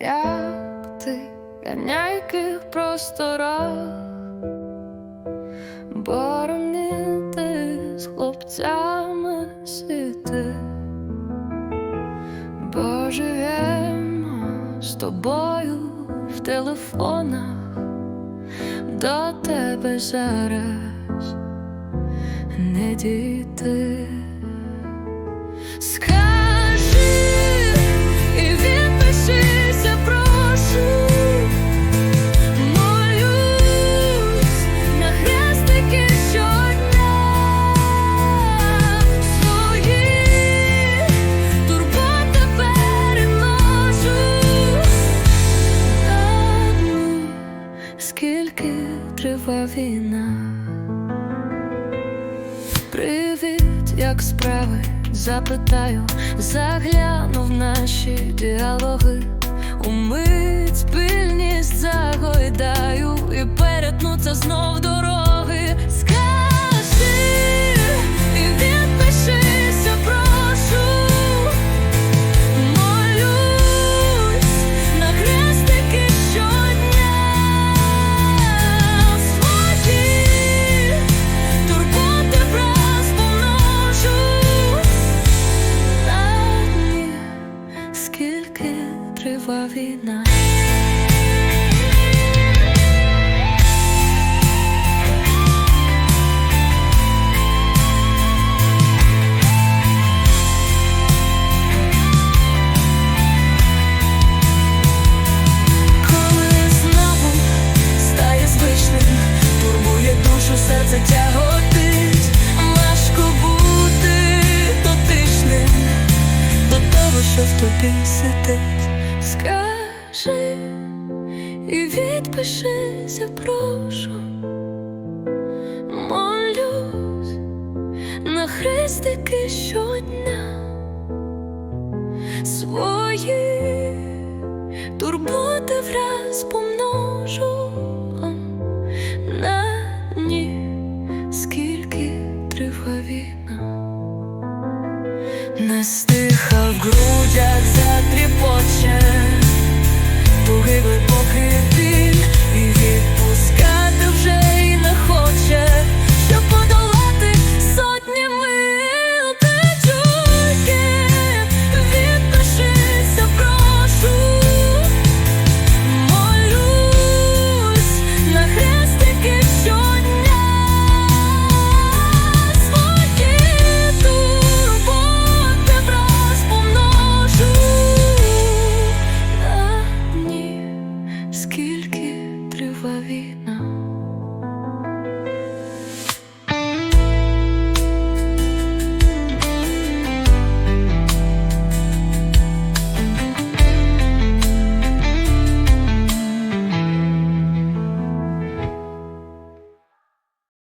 як ти на ніяких просторах боронити з хлопцями світи, бо живемо з тобою в телефонах, до тебе зараз не дійти. Скажи триває війна. Привіт, як справи? Запитаю, загляну в наші діалоги. Умить спільність загойдаю і перетнуться знов дороги. Трива війна. Серце тяготить, важко бути дотичним до того, що в тобі сидить скажи і відпишися, прошу, молюсь на хрестики щодня. Свої турботи враз помножу. На дні, скільки триває війна. Не стиха в грудях затріпоче. Google.